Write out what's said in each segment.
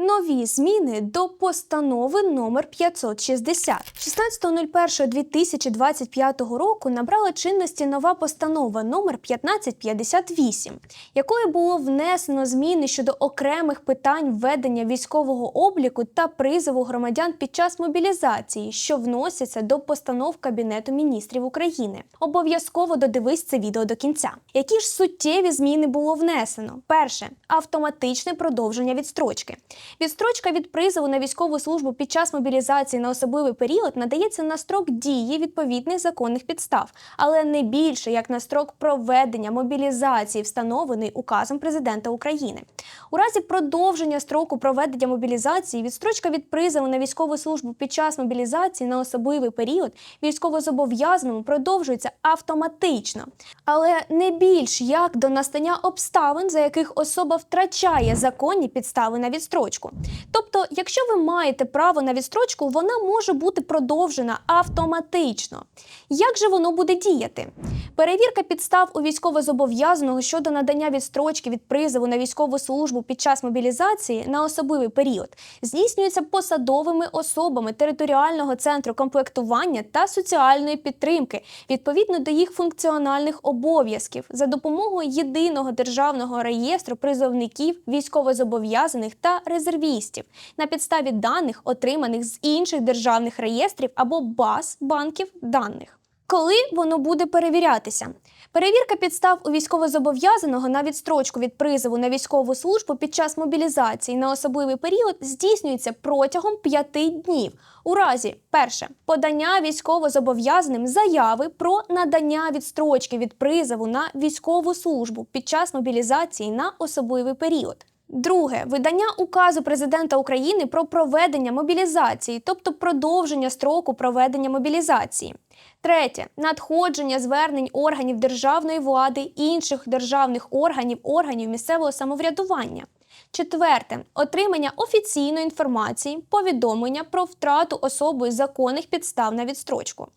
Нові зміни до постанови номер 560. 16.01.2025 року набрала чинності нова постанова номер 1558, якою було внесено зміни щодо окремих питань введення військового обліку та призову громадян під час мобілізації, що вносяться до постанов Кабінету міністрів України. Обов'язково додивись це відео до кінця. Які ж суттєві зміни було внесено? Перше автоматичне продовження відстрочки. Відстрочка від призову на військову службу під час мобілізації на особливий період надається на строк дії відповідних законних підстав, але не більше як на строк проведення мобілізації, встановлений указом президента України. У разі продовження строку проведення мобілізації відстрочка від призову на військову службу під час мобілізації на особливий період військовозобов'язаному продовжується автоматично, але не більш як до настання обставин, за яких особа втрачає законні підстави на відстрочку. Тобто, якщо ви маєте право на відстрочку, вона може бути продовжена автоматично. Як же воно буде діяти? Перевірка підстав у військовозобов'язаного щодо надання відстрочки від призову на військову службу під час мобілізації на особливий період здійснюється посадовими особами територіального центру комплектування та соціальної підтримки відповідно до їх функціональних обов'язків за допомогою єдиного державного реєстру призовників, військовозобов'язаних та резервістів на підставі даних, отриманих з інших державних реєстрів або баз банків даних. Коли воно буде перевірятися? Перевірка підстав у військовозобов'язаного на відстрочку від призову на військову службу під час мобілізації на особливий період здійснюється протягом п'яти днів. У разі перше подання військовозобов'язаним заяви про надання відстрочки від призову на військову службу під час мобілізації на особливий період. Друге видання указу президента України про проведення мобілізації, тобто продовження строку проведення мобілізації. Третє надходження звернень органів державної влади, інших державних органів, органів місцевого самоврядування. Четверте отримання офіційної інформації, повідомлення про втрату особою законних підстав на відстрочку.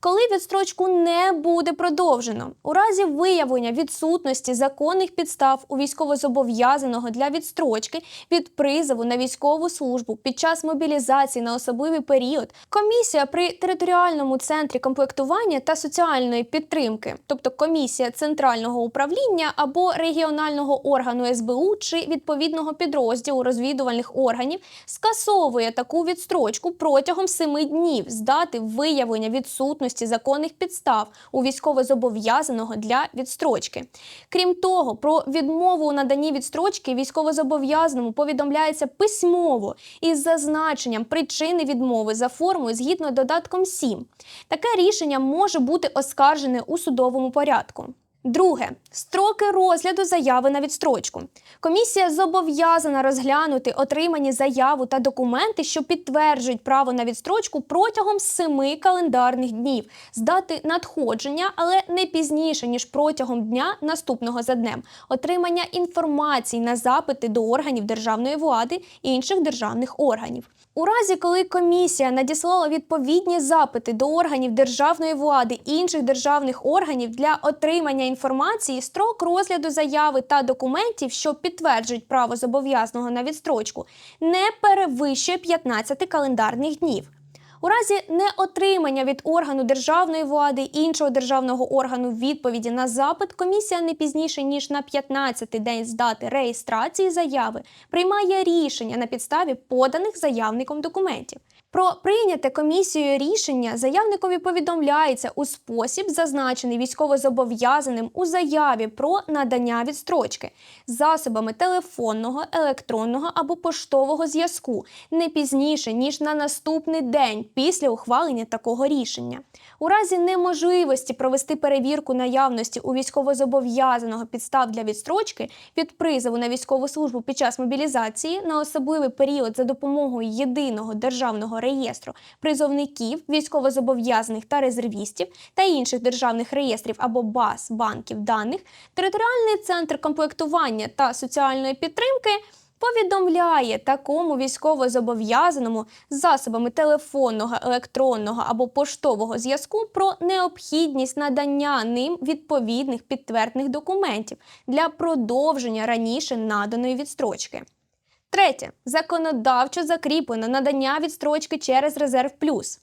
Коли відстрочку не буде продовжено, у разі виявлення відсутності законних підстав у військовозобов'язаного для відстрочки від призову на військову службу під час мобілізації на особливий період, комісія при територіальному центрі комплектування та соціальної підтримки, тобто комісія центрального управління або регіонального органу СБУ чи відповідного підрозділу розвідувальних органів, скасовує таку відстрочку протягом семи днів з дати виявлення відсутності законних підстав у військовозобов'язаного для відстрочки. Крім того, про відмову у наданні відстрочки військовозобов'язаному повідомляється письмово із зазначенням причини відмови за формою згідно додатком 7. Таке рішення може бути оскаржене у судовому порядку. Друге строки розгляду заяви на відстрочку. Комісія зобов'язана розглянути отримані заяву та документи, що підтверджують право на відстрочку протягом семи календарних днів з дати надходження, але не пізніше ніж протягом дня наступного за днем, отримання інформації на запити до органів державної влади і інших державних органів. У разі, коли комісія надіслала відповідні запити до органів державної влади і інших державних органів для отримання інформації, строк розгляду заяви та документів, що підтверджують право зобов'язаного на відстрочку, не перевищує 15 календарних днів. У разі неотримання від органу державної влади іншого державного органу відповіді на запит, комісія не пізніше ніж на 15-й день з дати реєстрації заяви приймає рішення на підставі поданих заявником документів. Про прийняте комісією рішення заявникові повідомляється у спосіб, зазначений військовозобов'язаним у заяві про надання відстрочки засобами телефонного, електронного або поштового зв'язку не пізніше ніж на наступний день після ухвалення такого рішення. У разі неможливості провести перевірку наявності у військовозобов'язаного підстав для відстрочки від призову на військову службу під час мобілізації на особливий період за допомогою єдиного державного реєстру призовників, військовозобов'язаних та резервістів та інших державних реєстрів або баз банків даних, територіальний центр комплектування та соціальної підтримки. Повідомляє такому військовозобов'язаному з засобами телефонного, електронного або поштового зв'язку про необхідність надання ним відповідних підтвердних документів для продовження раніше наданої відстрочки. Третє законодавчо закріплено надання відстрочки через резерв плюс.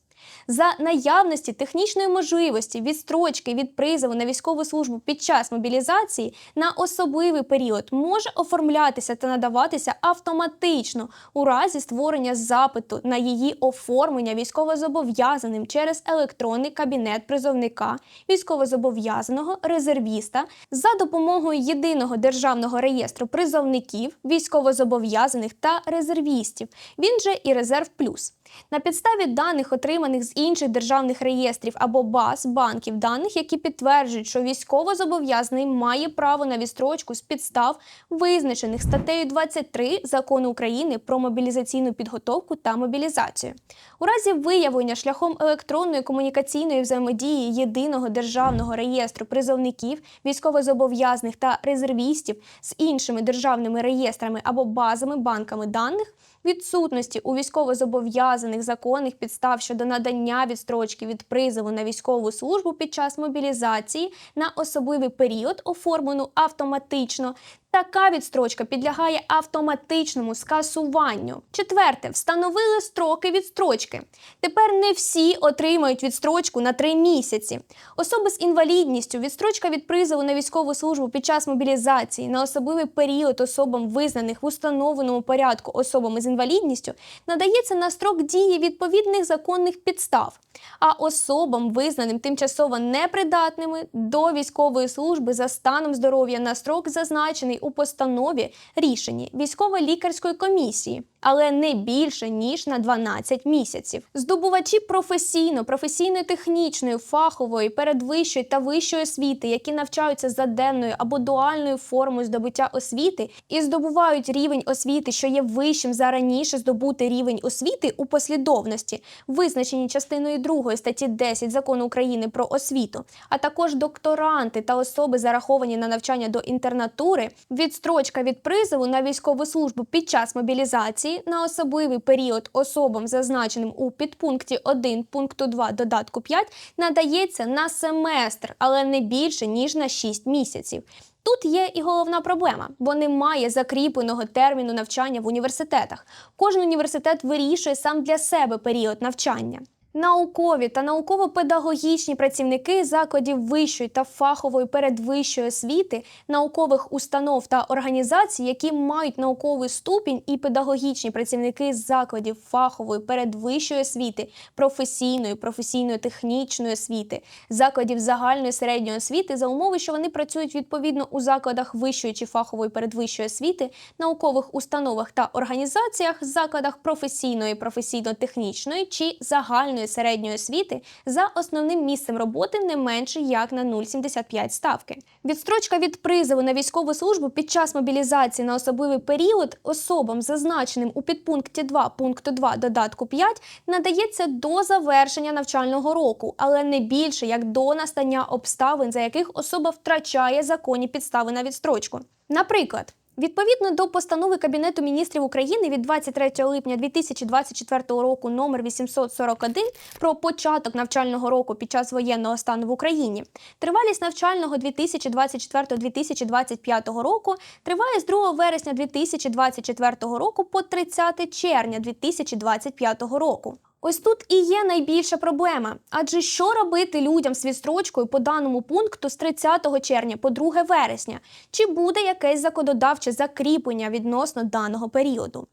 За наявності технічної можливості відстрочки від призову на військову службу під час мобілізації на особливий період може оформлятися та надаватися автоматично у разі створення запиту на її оформлення військовозобов'язаним через електронний кабінет призовника, військовозобов'язаного резервіста за допомогою єдиного державного реєстру призовників, військовозобов'язаних та резервістів. Він же і резерв плюс. На підставі даних, отриманих з інших державних реєстрів або баз банків даних, які підтверджують, що військовозобов'язаний має право на відстрочку з підстав, визначених статтею 23 закону України про мобілізаційну підготовку та мобілізацію. У разі виявлення шляхом електронної комунікаційної взаємодії єдиного державного реєстру призовників, військовозобов'язаних та резервістів з іншими державними реєстрами або базами банками даних відсутності у військовозобов'язаних законних підстав щодо надання відстрочки від призову на військову службу під час мобілізації на особливий період, оформлену автоматично. Така відстрочка підлягає автоматичному скасуванню. Четверте, встановили строки відстрочки. Тепер не всі отримають відстрочку на три місяці. Особи з інвалідністю, відстрочка від призову на військову службу під час мобілізації на особливий період особам, визнаних в установленому порядку особами з інвалідністю, надається на строк дії відповідних законних підстав. А особам, визнаним тимчасово непридатними до військової служби за станом здоров'я на строк зазначений у постанові рішенні військово-лікарської комісії, але не більше ніж на 12 місяців. Здобувачі професійно, професійно-технічної, фахової, передвищої та вищої освіти, які навчаються за денною або дуальною формою здобуття освіти і здобувають рівень освіти, що є вищим за раніше здобутий рівень освіти у послідовності, визначені частиною 2 статті 10 закону України про освіту, а також докторанти та особи, зараховані на навчання до інтернатури, відстрочка від призову на військову службу під час мобілізації на особливий період особам, зазначеним у підпункті 1 пункту 2 додатку 5, надається на семестр, але не більше ніж на 6 місяців. Тут є і головна проблема, бо немає закріпленого терміну навчання в університетах. Кожен університет вирішує сам для себе період навчання. Наукові та науково-педагогічні працівники закладів вищої та фахової передвищої освіти, наукових установ та організацій, які мають науковий ступінь, і педагогічні працівники закладів фахової передвищої освіти, професійної, професійно-технічної освіти, закладів загальної середньої освіти за умови, що вони працюють відповідно у закладах вищої чи фахової передвищої освіти, наукових установах та організаціях, закладах професійної, професійно-технічної чи загальної середньої освіти за основним місцем роботи не менше як на 0,75 ставки. Відстрочка від призову на військову службу під час мобілізації на особливий період особам, зазначеним у підпункті 2 пункту 2 додатку 5, надається до завершення навчального року, але не більше як до настання обставин, за яких особа втрачає законні підстави на відстрочку. Наприклад. Відповідно до постанови Кабінету міністрів України від 23 липня 2024 року номер 841 про початок навчального року під час воєнного стану в Україні, тривалість навчального 2024-2025 року триває з 2 вересня 2024 року по 30 червня 2025 року. Ось тут і є найбільша проблема. Адже що робити людям з відстрочкою по даному пункту з 30 червня по 2 вересня? Чи буде якесь законодавче закріплення відносно даного періоду?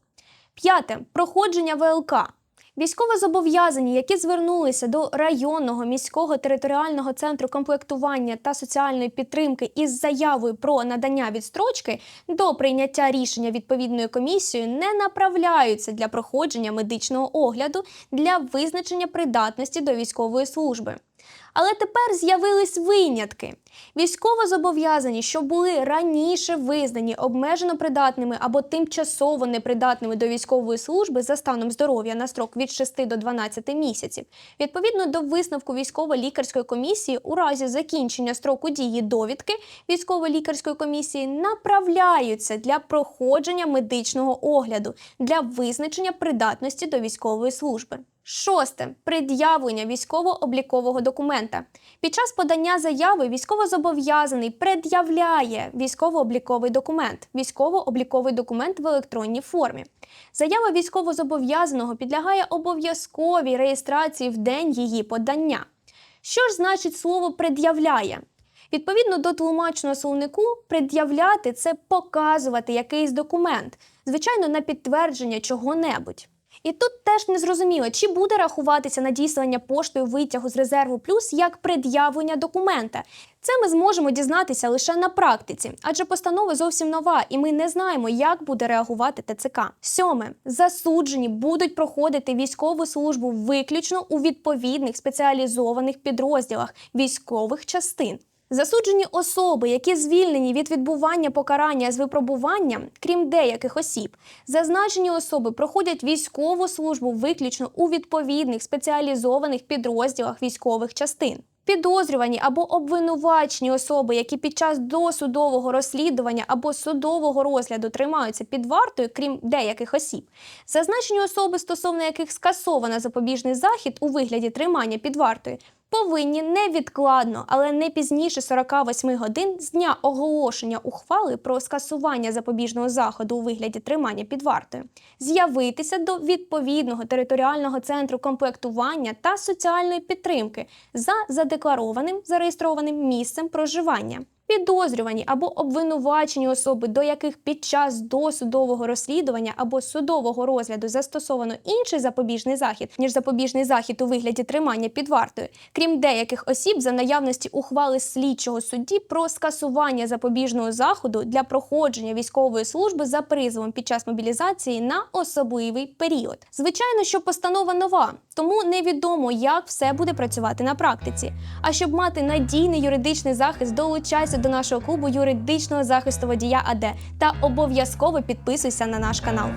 П'яте проходження ВЛК. Військовозобов'язані, які звернулися до районного міського територіального центру комплектування та соціальної підтримки із заявою про надання відстрочки до прийняття рішення відповідною комісією, не направляються для проходження медичного огляду для визначення придатності до військової служби. Але тепер з'явились винятки. Військовозобов'язані, що були раніше визнані обмежено придатними або тимчасово непридатними до військової служби за станом здоров'я на строк від 6 до 12 місяців, відповідно до висновку військово-лікарської комісії, у разі закінчення строку дії довідки військово-лікарської комісії направляються для проходження медичного огляду для визначення придатності до військової служби. Шосте пред'явлення військово-облікового документу. Документа. Під час подання заяви військовозобов'язаний пред'являє військово-обліковий документ, військово-обліковий документ в електронній формі. Заява військовозобов'язаного підлягає обов'язковій реєстрації в день її подання. Що ж значить слово пред'являє? Відповідно до тлумачного словнику, пред'являти це показувати якийсь документ, звичайно, на підтвердження чого-небудь. І тут теж не зрозуміло, чи буде рахуватися надіслання поштою витягу з резерву плюс як пред'явлення документа. Це ми зможемо дізнатися лише на практиці, адже постанова зовсім нова, і ми не знаємо, як буде реагувати ТЦК. Сьоме засуджені будуть проходити військову службу виключно у відповідних спеціалізованих підрозділах військових частин. Засуджені особи, які звільнені від відбування покарання з випробуванням, крім деяких осіб, зазначені особи проходять військову службу виключно у відповідних спеціалізованих підрозділах військових частин. Підозрювані або обвинувачені особи, які під час досудового розслідування або судового розгляду тримаються під вартою, крім деяких осіб, зазначені особи, стосовно яких скасовано запобіжний захід у вигляді тримання під вартою, повинні невідкладно, але не пізніше 48 годин з дня оголошення ухвали про скасування запобіжного заходу у вигляді тримання під вартою, з'явитися до відповідного територіального центру комплектування та соціальної підтримки за задекларованим зареєстрованим місцем проживання. Підозрювані або обвинувачені особи, до яких під час досудового розслідування або судового розгляду застосовано інший запобіжний захід, ніж запобіжний захід у вигляді тримання під вартою, крім деяких осіб за наявності ухвали слідчого судді про скасування запобіжного заходу для проходження військової служби за призовом під час мобілізації на особливий період. Звичайно, що постанова нова, тому невідомо, як все буде працювати на практиці. А щоб мати надійний юридичний захист, долучайся до нашого клубу юридичного захисту водія АД та обов'язково підписуйся на наш канал.